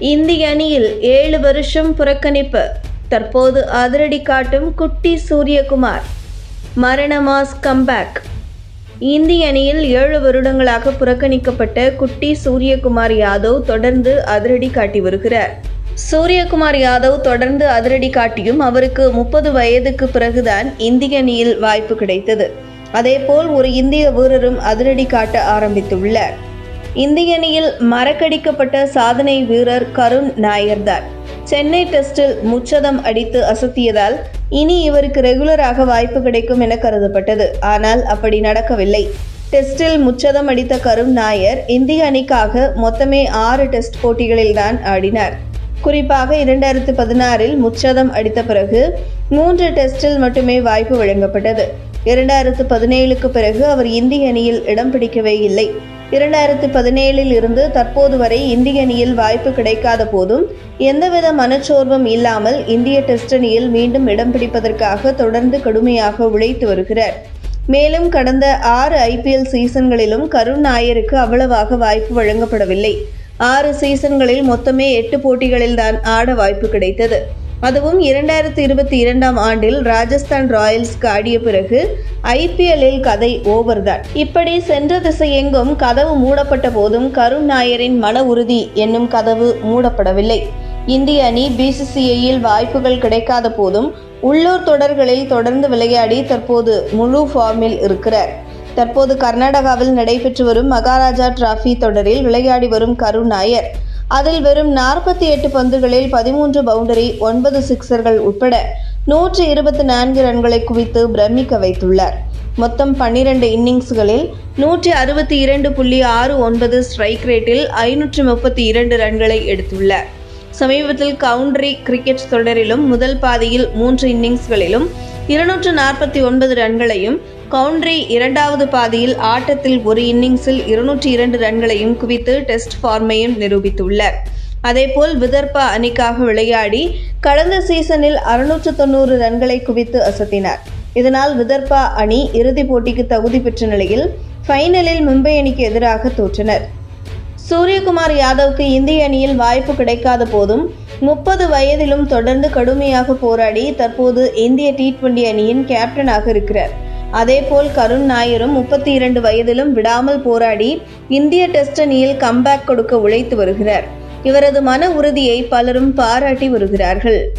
இந்திய அணியில் ஏழு வருஷம் புறக்கணிப்பு. தற்போது அதிரடி காட்டும் குட்டி சூரியகுமார். மரண மாஸ் கம்பேக். இந்திய அணியில் ஏழு வருடங்களாக புறக்கணிக்கப்பட்ட குட்டி சூரியகுமார் யாதவ் தொடர்ந்து அதிரடி காட்டி வருகிறார். சூரியகுமார் யாதவ் தொடர்ந்து அதிரடி காட்டியும் அவருக்கு முப்பது வயதுக்கு பிறகுதான் இந்திய அணியில் வாய்ப்பு கிடைத்தது. அதேபோல் ஒரு இந்திய வீரரும் அதிரடி காட்ட ஆரம்பித்துள்ளார். இந்திய அணியில் மறக்கடிக்கப்பட்ட சாதனை வீரர் கருண் நாயர்தான் சென்னை டெஸ்டில் முச்சதம் அடித்து அசத்தியதால் இனி இவருக்கு ரெகுலராக வாய்ப்பு கிடைக்கும் என கருதப்பட்டது. ஆனால் அப்படி நடக்கவில்லை. டெஸ்டில் முச்சதம் அடித்த கருண் நாயர் இந்திய அணிக்காக மொத்தமே ஆறு டெஸ்ட் போட்டிகளில்தான் ஆடினார். குறிப்பாக இரண்டாயிரத்து பதினாறில் முச்சதம் அடித்த பிறகு மூன்று டெஸ்டில் மட்டுமே வாய்ப்பு வழங்கப்பட்டது. இரண்டாயிரத்து பதினேழுக்கு பிறகு அவர் இந்திய அணியில் இடம் பிடிக்கவே இல்லை. இரண்டாயிரத்து பதினேழில் இருந்து தற்போது வரை இந்திய அணியில் வாய்ப்பு கிடைக்காத போதும் எந்தவித மனச்சோர்வும் இல்லாமல் இந்திய டெஸ்ட் அணியில் மீண்டும் இடம் பிடிப்பதற்காக தொடர்ந்து கடுமையாக உழைத்து வருகிறார். மேலும் கடந்த ஆறு ஐபிஎல் சீசன்களிலும் கருண் நாயருக்கு அவ்வளவாக வாய்ப்பு வழங்கப்படவில்லை. ஆறு சீசன்களில் மொத்தமே எட்டு போட்டிகளில் தான் ஆட வாய்ப்பு கிடைத்தது. அதுவும் இரண்டாயிரத்தி இருபத்தி இரண்டாம் ஆண்டில் ராஜஸ்தான் ராயல்ஸ்க்கு ஆடிய பிறகு ஐபிஎல்லில் கதை ஓவர் தான். இப்படி சென்ற திசையெங்கும் கதவு மூடப்பட்ட போதும் கருண் நாயரின் மன உறுதி என்னும் கதவு மூடப்படவில்லை. இந்திய அணி பிசிசிஐயில் வாய்ப்புகள் கிடைக்காத போதும் உள்ளூர் தொடர்களில் தொடர்ந்து விளையாடி தற்போது முழு ஃபார்மில் இருக்கிறார். தற்போது கர்நாடகாவில் நடைபெற்று வரும் மகாராஜா டிராஃபி தொடரில் விளையாடி வரும் கருண் நாயர். அதில் வெறும் நாற்பத்தி எட்டு பந்துகளில் பதிமூன்று பவுண்டரி ஒன்பது சிக்சர்கள் உட்பட நூற்றி இருபத்தி நான்கு ரன்களை குவித்து பிரமிக்க வைத்துள்ளார். மொத்தம் பன்னிரண்டு இன்னிங்ஸ்களில் நூற்றி அறுபத்தி இரண்டு புள்ளி ஆறு ஒன்பது ஸ்ட்ரைக் ரேட்டில் ஐநூற்று முப்பத்தி இரண்டு ரன்களை எடுத்துள்ளார். சமீபத்தில் கவுண்டரி கிரிக்கெட் தொடரிலும் முதல் பாதியில் மூன்று இன்னிங்ஸ்களிலும் இருநூற்று நாற்பத்தி ஒன்பது ரன்களையும் கவுண்ட்ரி இரண்டாவது பாதியில் ஆட்டத்தில் ஒரு இன்னிங்ஸில் இருநூற்றி இரண்டு ரன்களையும் குவித்து டெஸ்ட் ஃபார்மையும் நிரூபித்துள்ளார் அதேபோல் விதர்பா அணிக்காக விளையாடி கடந்த சீசனில் அறுநூற்று தொண்ணூறு ரன்களை குவித்து அசத்தினார். இதனால் விதர்பா அணி இறுதிப் போட்டிக்கு தகுதி பெற்ற நிலையில் ஃபைனலில் மும்பை அணிக்கு எதிராக தோற்றனர். சூரியகுமார் யாதவுக்கு இந்திய அணியில் வாய்ப்பு கிடைக்காத போதும் முப்பது வயதிலும் தொடர்ந்து கடுமையாக போராடி தற்போது இந்திய டி டுவெண்டி அணியின் கேப்டனாக இருக்கிறார். அதேபோல் கருண் நாயரும் முப்பத்தி இரண்டு வயதிலும் விடாமல் போராடி இந்திய டெஸ்ட் அணியில் கம்பேக் கொடுக்க உழைத்து வருகிறார். இவரது மன உறுதியை பலரும் பாராட்டி வருகிறார்கள்.